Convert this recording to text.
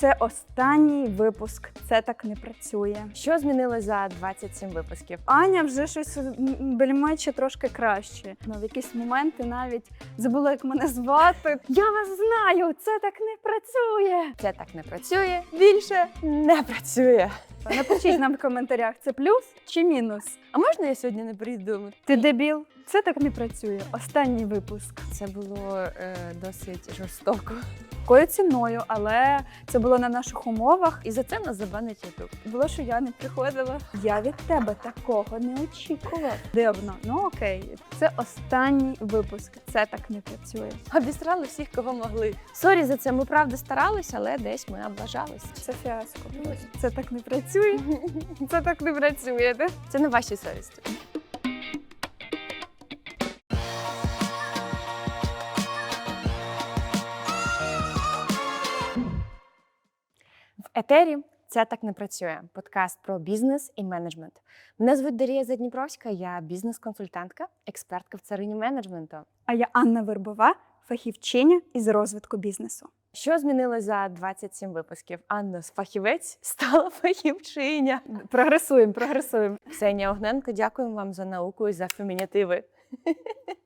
Це останній випуск. Це так не працює. Що змінилось за 27 випусків? Аня вже щось бельмече трошки краще. Ну, в якісь моменти навіть забула, як мене звати. Я вас знаю, це так не працює. Це так не працює. Більше не працює. Напишіть нам в коментарях, це плюс чи мінус. А можна я сьогодні не прийду? Ти дебіл? Це так не працює. Останній випуск. Це було е, досить жорстоко. Якою ціною, але це було на наших умовах. І за це нас забанить Ютуб. Було, що я не приходила. Я від тебе такого не очікував. Дивно, ну окей, це останній випуск. Це так не працює. Обісрали всіх, кого могли. Сорі за це. Ми правда старались, але десь ми облажались. Це фіаско. Це так не працює. Це так не працює. де? Це не ваші совісті. В етері це так не працює. Подкаст про бізнес і менеджмент. Мене звуть Дарія Задніпровська, я бізнес-консультантка, експертка в царині менеджменту. А я Анна Вербова, фахівчиня із розвитку бізнесу. Що змінилось за 27 випусків? Анна з фахівець стала фахівчиня. Прогресуємо, прогресуємо. Ксенія Огненко, дякуємо вам за науку і за фемінітиви.